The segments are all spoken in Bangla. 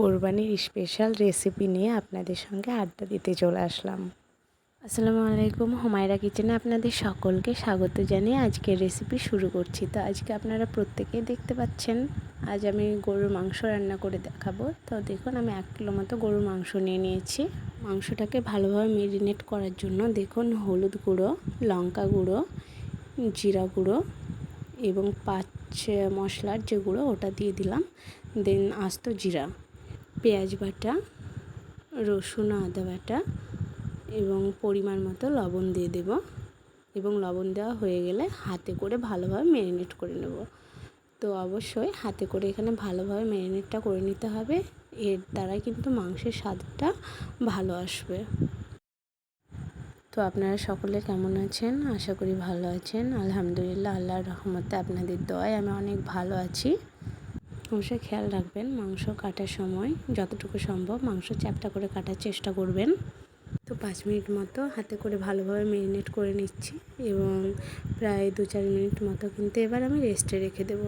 কোরবানির স্পেশাল রেসিপি নিয়ে আপনাদের সঙ্গে আড্ডা দিতে চলে আসলাম। আসসালামু আলাইকুম। হুমায়রা কিচেনে আপনাদের সকলকে স্বাগত জানিয়ে আজকের রেসিপি শুরু করছি। তো আজকে আপনারা প্রত্যেকেই দেখতে পাচ্ছেন, আজ আমি গরুর মাংস রান্না করে দেখাবো। তো দেখুন, আমি এক কিলো মতো গরুর মাংস নিয়ে নিয়েছি। মাংসটাকে ভালোভাবে মেরিনেট করার জন্য দেখুন, হলুদ গুঁড়ো, লঙ্কা গুঁড়ো, জিরা গুঁড়ো এবং পাঁচ মশলার যে গুঁড়ো ওটা দিয়ে দিলাম। দেন আস্ত জিরা। পেঁয়াজ বাটা, রসুন আদা বাটা এবং পরিমাণ মতো লবণ দিয়ে দেব এবং লবণ দেওয়া হয়ে গেলে হাতে করে ভালোভাবে ম্যারিনেট করে নেব। তো অবশ্যই হাতে করে এখানে ভালোভাবে ম্যারিনেটটা করে নিতে হবে, এর দ্বারাই কিন্তু মাংসের স্বাদটা ভালো আসবে। তো আপনারা সকলে কেমন আছেন? আশা করি ভালো আছেন। আলহামদুলিল্লাহ, আল্লাহর রহমতে আপনাদের দয় আমি অনেক ভালো আছি। অবশ্যই খেয়াল রাখবেন, মাংস কাটার সময় যতটুকু সম্ভব মাংস চ্যাপটা করে কাটার চেষ্টা করবেন। তো পাঁচ মিনিট মতো হাতে করে ভালোভাবে মেরিনেট করে নিচ্ছি এবং প্রায় দু চার মিনিট মতো কিন্তু এবার আমি রেস্টে রেখে দেব।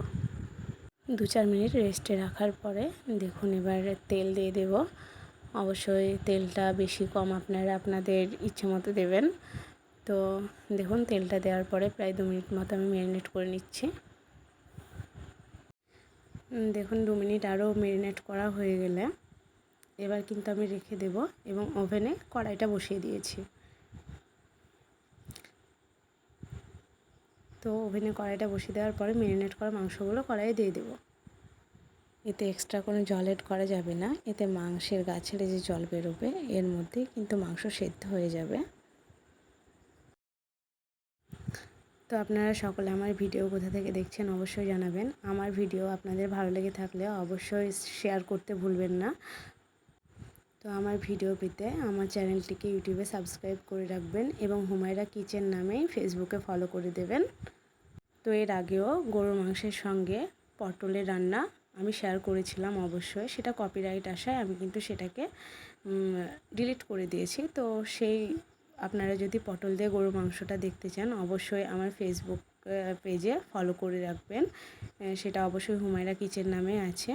দু চার মিনিট রেস্টে রাখার পরে দেখুন এবার তেল দিয়ে দেব। অবশ্যই তেলটা বেশি কম আপনারা আপনাদের ইচ্ছে মতো দেবেন। তো দেখুন তেলটা দেওয়ার পরে প্রায় দু মিনিট মতো আমি ম্যারিনেট করে নিচ্ছি। দেখুন, দু মিনিট আরও ম্যারিনেট করা হয়ে গেলে এবার কিন্তু আমি রেখে দেব এবং ওভেনে কড়াইটা বসিয়ে দিয়েছি। তো ওভেনে কড়াইটা বসিয়ে দেওয়ার পরে ম্যারিনেট করা মাংসগুলো কড়াইয়ে দিয়ে দেবো। এতে এক্সট্রা কোনো জল এড করা যাবে না। এতে মাংসের গাছের যে জল বেরোবে, এর মধ্যে কিন্তু মাংস সেদ্ধ হয়ে যাবে। তো আপনারা সকলে আমার ভিডিও কোথা থেকে দেখছেন অবশ্যই জানাবেন। আমার ভিডিও আপনাদের ভালো লেগে থাকলে অবশ্যই শেয়ার করতে ভুলবেন না। তো আমার ভিডিও পেতে আমার চ্যানেলটিকে ইউটিউবে সাবস্ক্রাইব করে রাখবেন এবং হুমায়রা কিচেন নামেই ফেসবুকে ফলো করে দেবেন। তো এর আগেও গরুর মাংসের সঙ্গে পটলের রান্না আমি শেয়ার করেছিলাম অবশ্যই। সেটা কপিরাইট আসায় আমি কিন্তু সেটাকে ডিলিট করে দিয়েছি। তো সেই আপনারা যদি পটল দিয়ে গরুর মাংসটা দেখতে চান, অবশ্যই আমার ফেসবুক পেজে ফলো করে রাখবেন। সেটা অবশ্যই হুমায়রা কিচেন নামে আছে।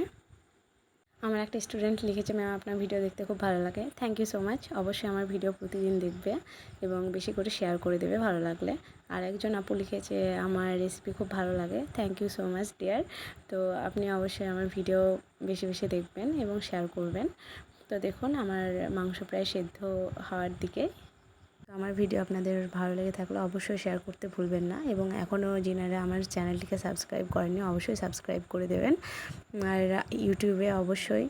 আমার একটা স্টুডেন্ট লিখেছে ম্যাম আপনার ভিডিও দেখতে খুব ভালো লাগে। থ্যাংক ইউ সো মাচ অবশ্যই আমার ভিডিও প্রতিদিন দেখবে এবং বেশি করে শেয়ার করে দেবে ভালো লাগলে। আর একজন আপু লিখেছে, আমার রেসিপি খুব ভালো লাগে। Thank you so much dear তো আপনি অবশ্যই আমার ভিডিও বেশি বেশি দেখবেন এবং শেয়ার করবেন। তো দেখুন, আমার মাংস প্রায় সেদ্ধ হওয়ার দিকে আমার ভিডিও আপনাদের ভালো লেগে থাকলে অবশ্যই শেয়ার করতে ভুলবেন না এবং এখনও যিনারা আমার চ্যানেলটিকে সাবস্ক্রাইব করেননি, অবশ্যই সাবস্ক্রাইব করে দেবেন। আর ইউটিউবে অবশ্যই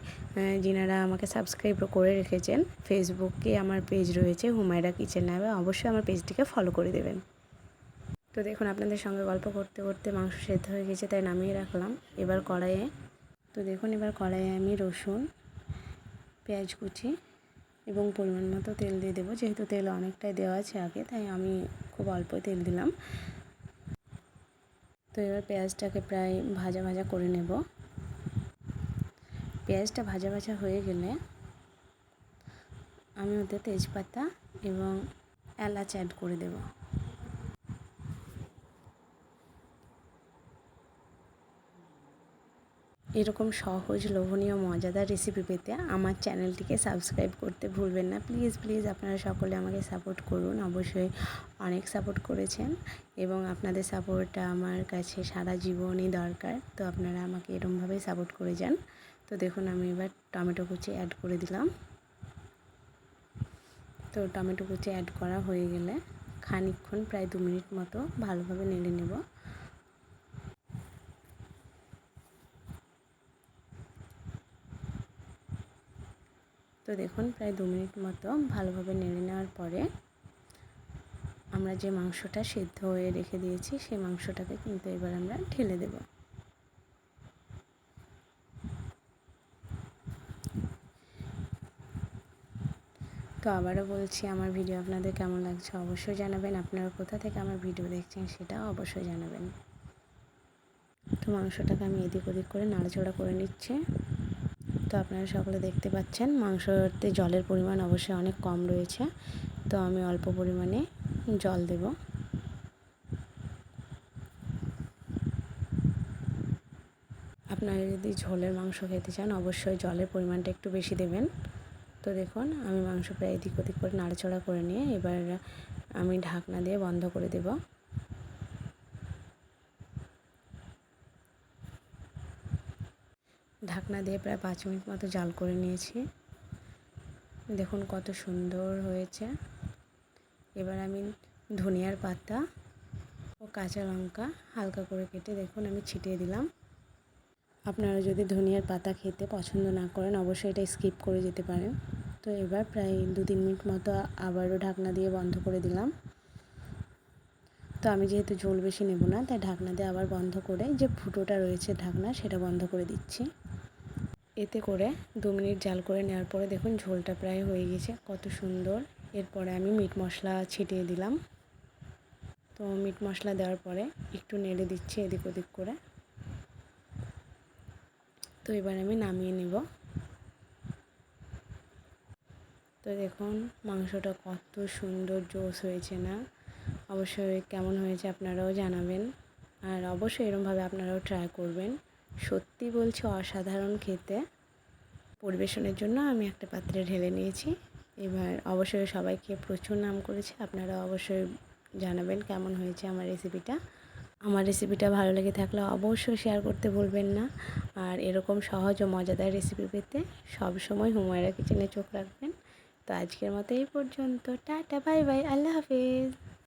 যিনারা আমাকে সাবস্ক্রাইব করে রেখেছেন ফেসবুকে আমার পেজ রয়েছে, হুমায়রা কিচেন নামে অবশ্যই আমার পেজটিকে ফলো করে দেবেন। তো দেখুন, আপনাদের সঙ্গে গল্প করতে করতে মাংস সেদ্ধ হয়ে গেছে, তাই নামিয়ে রাখলাম। এবার কড়াইয়ে, তো দেখুন, এবার কড়াইয়ে আমি রসুন, পেঁয়াজ কুচি এবং পরিমাণ মতো তেল দিয়ে দেবো। যেহেতু তেল অনেকটাই দেওয়া আছে আগে, তাই আমি খুব অল্প তেল দিলাম। তো এবার পেঁয়াজটাকে প্রায় ভাজা ভাজা করে নেব। পেঁয়াজটা ভাজা ভাজা হয়ে গেলে আমি ওতে তেজপাতা এবং এলাচ অ্যাড করে দেবো। এরকম সহজ, লোভনীয়, মজাদার রেসিপি পেতে আমার চ্যানেলটিকে সাবস্ক্রাইব করতে ভুলবেন না। প্লিজ প্লিজ আপনারা সকলে আমাকে সাপোর্ট করুন। অবশ্যই অনেক সাপোর্ট করেছেন এবং আপনাদের সাপোর্টটা আমার কাছে সারা জীবনই দরকার। তো আপনারা আমাকে এরমভাবেই সাপোর্ট করে যান। তো দেখুন, আমি এবার টমেটো কুচি অ্যাড করে দিলাম। তো টমেটো কুচি অ্যাড করা হয়ে গেলে খানিকক্ষণ, প্রায় দু মিনিট মতো ভালোভাবে নেড়ে নেব। তো দেখুন, প্রায় দু মিনিট মতো ভালোভাবে নেড়ে নেওয়ার পরে আমরা যে মাংসটা সেদ্ধ হয়ে রেখে দিয়েছি, সেই মাংসটাকে কিন্তু এবার আমরা ঢেলে দেব। তো আবারও বলছি, আমার ভিডিও আপনাদের কেমন লাগছে অবশ্যই জানাবেন। আপনারা কোথা থেকে আমার ভিডিও দেখছেন সেটা অবশ্যই জানাবেন। তো মাংসটাকে আমি এদিক ওদিক করে নাড়াচড়া করে নিচ্ছি। তো আপনারা সকলে দেখতে পাচ্ছেন, মাংসতে জলের পরিমাণ অবশ্যই অনেক কম রয়েছে। তো আমি অল্প পরিমাণে জল দেব। আপনারা যদি ঝোলের মাংস খেতে চান, অবশ্যই জলের পরিমাণটা একটু বেশি দেবেন। তো দেখুন, আমি মাংস প্রায় এদিক ওদিক করে নাড়াচড়া করে নিয়ে এবার আমি ঢাকনা দিয়ে বন্ধ করে দেব। ঢাকনা দিয়ে প্রায় পাঁচ মিনিট মতো জাল করে নিয়েছি। দেখুন কত সুন্দর হয়েছে। এবার আমি ধনিয়ার পাতা ও কাঁচা লঙ্কা হালকা করে কেটে দেখুন আমি ছিটিয়ে দিলাম। আপনারা যদি ধনিয়ার পাতা খেতে পছন্দ না করেন, অবশ্যই এটা স্কিপ করে যেতে পারেন। তো এবার প্রায় দু তিন মিনিট মতো আবারও ঢাকনা দিয়ে বন্ধ করে দিলাম। তো আমি যেহেতু ঝোল বেশি নেব না, তাই ঢাকনা দিয়ে আবার বন্ধ করে যে ফুটোটা রয়েছে ঢাকনা, সেটা বন্ধ করে দিচ্ছি। এতে করে দু মিনিট জাল করে নেওয়ার পরে দেখুন ঝোলটা প্রায় হয়ে গেছে, কত সুন্দর। এরপরে আমি মিট মশলা ছিটিয়ে দিলাম। তো মিট মশলা দেওয়ার পরে একটু নেড়ে দিচ্ছি এদিক ওদিক করে। তো এবার আমি নামিয়ে নেব। তো দেখুন মাংসটা কত সুন্দর জোস হয়েছে না? অবশ্যই কেমন হয়েছে আপনারাও জানাবেন। আর অবশ্যই এরমভাবে আপনারাও ট্রাই করবেন। সত্যি বলছি অসাধারণ খেতে। পরিবেশনের জন্য আমি একটা পাত্রে ঢেলে নিয়েছি। এবার অবশ্যই সবাইকে প্রচুর নাম করেছে। আপনারা অবশ্যই জানাবেন কেমন হয়েছে আমার রেসিপিটা আমার রেসিপিটা ভালো লেগে থাকলে অবশ্যই শেয়ার করতে ভুলবেন না। আর এরকম সহজ ও মজাদার রেসিপি পেতে সবসময় হুমায়রা কিচেনে চোখ রাখবেন। তো আজকের মতো এই পর্যন্ত। টাটা বাই বাই আল্লাহ হাফিজ।